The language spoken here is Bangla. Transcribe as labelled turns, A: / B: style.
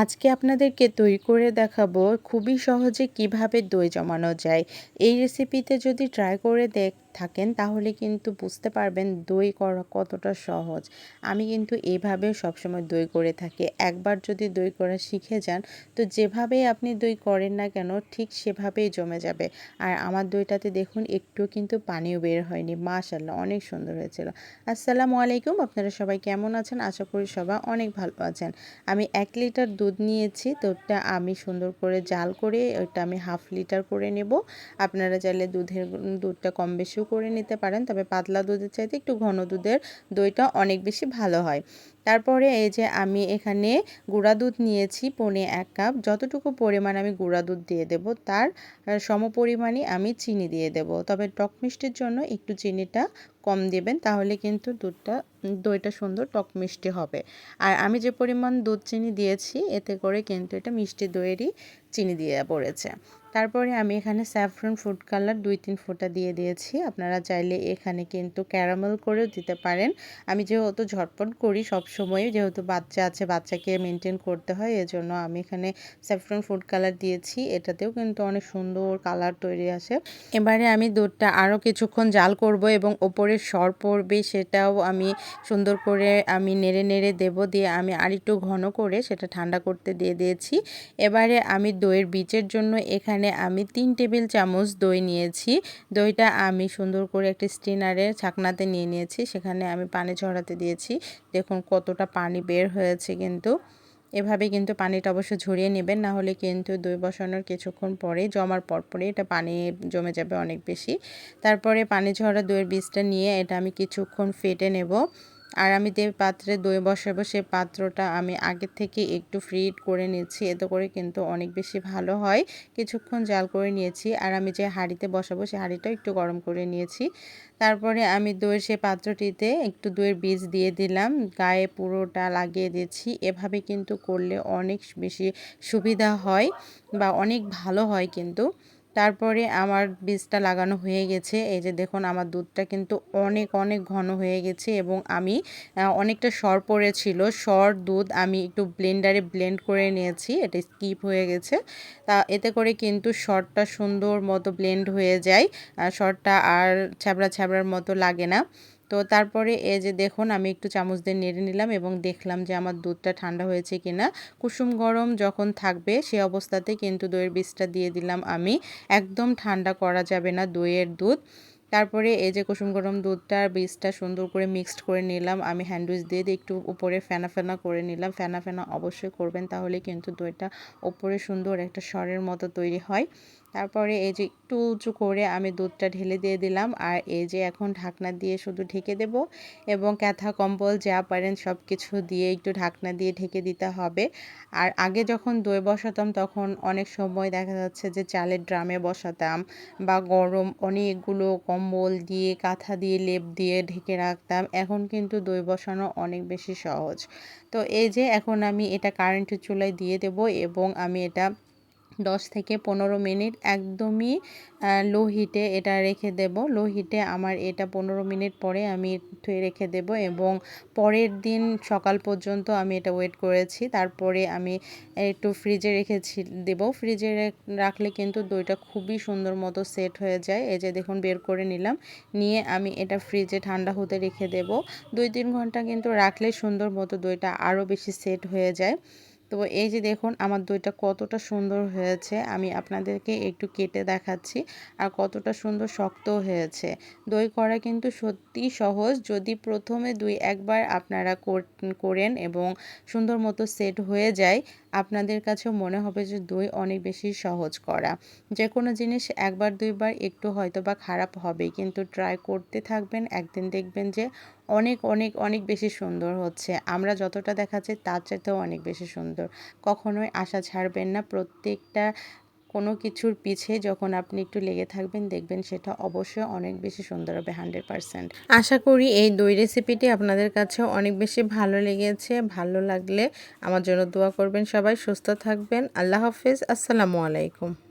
A: আজকে আপনাদেরকে দই করে দেখাবো খুবই সহজে কীভাবে দই জমানো যায়। এই রেসিপিতে যদি ট্রাই করে দেখ থাকেন, তাহলে কিন্তু বুঝতে পারবেন দই করা কতটা সহজ। আমি কিন্তু এইভাবে সবসময় দই করে থাকি। একবার যদি দই করা শিখে যান, তো যেভাবেই আপনি দই করেন না কেন, ঠিক সেভাবেই জমে যাবে। আর আমার দইটাতে দেখুন একটু কিন্তু পানিও বের হয়নি। মাশাল্লাহ অনেক সুন্দর হয়েছিল। আসসালামু আলাইকুম, আপনারা সবাই কেমন আছেন? আশা করি সবাই অনেক ভালো আছেন। আমি এক লিটার দুধ নিয়েছি, তো ওটা আমি সুন্দর করে জাল করে ওইটা আমি হাফ লিটার করে নেব। আপনারা চাইলে দুধের, দুধটা কম বেশিও করে নিতে পারেন। তবে পাতলা দুধের চাইতে একটু ঘন দুধের দইটা অনেক বেশি ভালো হয়। তারপরে এই যে আমি এখানে গুঁড়া দুধ নিয়েছি পনে এক কাপ। যতটুকু পরিমাণ আমি গুঁড়া দুধ দিয়ে দেব, তার সম পরিমাণই আমি চিনি দিয়ে দেব। তবে টক মিষ্টির জন্য একটু চিনিটা কম দেবেন, তাহলে কিন্তু দুধটা দইটা সুন্দর টক মিষ্টি হবে। আর আমি যে পরিমাণ দুধ চিনি দিয়েছি, এতে করে কিন্তু এটা মিষ্টি দইয়েরই চিনি দিয়ে পড়েছে। তারপরে আমি এখানে স্যাফরন ফুড কালার দুই তিন ফোঁটা দিয়ে দিয়েছি। আপনারা চাইলে এখানে কিন্তু ক্যারামেল করেও দিতে পারেন। আমি যেহেতু ঝটপট করি সব সময় যেহেতু বাচ্চা আছে, বাচ্চাকে মেনটেন করতে হয়, এজন্য আমি এখানে স্যাফরন ফুড কালার দিয়েছি। এটাতেও কিন্তু অনেক সুন্দর কালার তৈরি আসে। এবারে আমি দুধটা আরও কিছুক্ষণ জাল করব এবং ওপরে সর পড়বে সেটাও আমি সুন্দর করে আমি নেড়ে নেড়ে দেব দিয়ে আমি আরেকটু ঘন করে সেটা ঠান্ডা করতে দিয়ে দিয়েছি। এবারে আমি দইয়ের বীজের জন্য এখানে আমি তিন টেবিল চামচ দই নিয়েছি। দইটা আমি সুন্দর করে একটি স্টিনারের ছাকনাতে নিয়ে নিয়েছি। সেখানে আমি পানি ঝরাতে দিয়েছি। দেখুন কতটা পানি বের হয়েছে কিন্তু। এভাবে কিন্তু পানিটা অবশ্য ঝরিয়ে নেবেন, না হলে কিন্তু দই বসানোর কিছুক্ষণ পরে জমার পর পরে এটা পানি জমে যাবে অনেক বেশি। তারপরে পানি ঝরা দইয়ের বীজটা নিয়ে এটা আমি কিছুক্ষণ ফেটে নেব। আর আমি যে পাত্রে দই বসাবো, সে পাত্রটা আমি আগে থেকে একটু ফ্রিট করে নিচ্ছি। এতে করে কিন্তু অনেক বেশি ভালো হয়। কিছুক্ষণ জাল করে নিয়েছি আর আমি যে হাঁড়িতে বসাবো, সে হাঁড়িটাও একটু গরম করে নিয়েছি। তারপরে আমি দইয়ের সে পাত্রটিতে একটু দইয়ের বীজ দিয়ে দিলাম। গায়ে পুরোটা লাগিয়ে দিচ্ছি। এভাবে কিন্তু করলে অনেক বেশি সুবিধা হয় বা অনেক ভালো হয় কিন্তু। তারপরে আমার বীজটা লাগানো হয়ে গেছে। এই যে দেখুন, আমার দুধটা কিন্তু অনেক অনেক ঘন হয়ে গেছে এবং আমি অনেকটা সর পড়েছিল। সর, দুধ আমি একটু ব্লেন্ডারে ব্লেন্ড করে নিয়েছি। এটা স্কিপ হয়ে গেছে। তা এতে করে কিন্তু সরটা সুন্দর মতো ব্লেন্ড হয়ে যায়। সরটা আর ছ্যাবড়া, ছ্যাবড়ার মতো লাগে না। তো তারপরে এই যে দেখুন, আমি একটু চামচ দিয়ে নেড়ে নিলাম এবং দেখলাম যে আমার দুধটা ঠান্ডা হয়েছে কিনা। কুসুম গরম যখন থাকবে সে অবস্থাতে কিন্তু দইয়ের বীজটা দিয়ে দিলাম আমি। একদম ঠান্ডা করা যাবে না দইয়ের দুধ। তারপরে এই যে কুসুম গরম দুধটার বীজটা সুন্দর করে মিক্সড করে নিলাম। আমি হ্যান্ডউইচ দিয়ে একটু উপরে ফেনা ফেনা করে নিলাম। ফেনা ফেনা অবশ্যই করবেন, তাহলে কিন্তু দইটা ওপরে সুন্দর একটা স্বরের মতো তৈরি হয়। তারপরে এই যে একটু উঁচু করে আমি দুধটা ঢেলে দিয়ে দিলাম। আর এই যে এখন ঢাকনা দিয়ে শুধু ঢেকে দেব এবং ক্যাথা, কম্বল, যা পারেন সব কিছু দিয়ে একটু ঢাকনা দিয়ে ঢেকে দিতে হবে। আর আগে যখন দই বসাতাম তখন অনেক সময় দেখা যাচ্ছে যে চালের ড্রামে বসাতাম বা গরম অনেকগুলো কম্বল দিয়ে, কাঁথা দিয়ে, লেপ দিয়ে ঢেকে রাখতাম। এখন কিন্তু দই বসানো অনেক বেশি সহজ। তো এই যে এখন আমি এটা কারেন্টের চুলায় দিয়ে দেব এবং আমি এটা দশ থেকে পনেরো মিনিট একদমই লো হিটে এটা রেখে দেব। লো হিটে আমার এটা পনেরো মিনিট পরে আমি ধুয়ে রেখে দেব এবং পরের দিন সকাল পর্যন্ত আমি এটা ওয়েট করেছি। তারপরে আমি একটু ফ্রিজে রেখেছি, দেব। ফ্রিজে রাখলে কিন্তু দইটা খুবই সুন্দর মতো সেট হয়ে যায়। এই যে দেখুন, বের করে নিলাম। নিয়ে আমি এটা ফ্রিজে ঠান্ডা হতে রেখে দেব। দুই তিন ঘণ্টা কিন্তু রাখলে সুন্দর মতো দইটা আরও বেশি সেট হয়ে যায়। তো এই যে দেখুন, আমার দইটা কতটা সুন্দর হয়েছে, আমি আপনাদেরকে একটু কেটে দেখাচ্ছি, আর কতটা সুন্দর শক্ত হয়েছে। দই করা কিন্তু সত্যি সহজ, যদি প্রথমে দুই একবার আপনারা করেন এবং সুন্দর মতো সেট হয়ে যায়, আপনাদের কাছেও মনে হবে যে দই অনেক বেশি সহজ করা। যে কোনো জিনিস একবার দুইবার একটু হয়তো বা খারাপ হবে কিন্তু ট্রাই করতে থাকবেন, একদিন দেখবেন যে অনেক অনেক অনেক বেশি সুন্দর হচ্ছে। আমরা যতটা দেখাচ্ছি তার চাইতেও অনেক বেশি সুন্দর। কখনোই আশা ছাড়বেন না। প্রত্যেকটা কোনো কিছুর পিছে যখন আপনি একটু লেগে থাকবেন, দেখবেন সেটা অবশ্যই অনেক বেশি সুন্দর হবে, হান্ড্রেড পারসেন্ট। আশা করি এই দই রেসিপিটি আপনাদের কাছে অনেক বেশি ভালো লেগেছে। ভালো লাগলে আমার জন্য দোয়া করবেন সবাই। সুস্থ থাকবেন। আল্লাহ হাফিজ। আসসালামু আলাইকুম।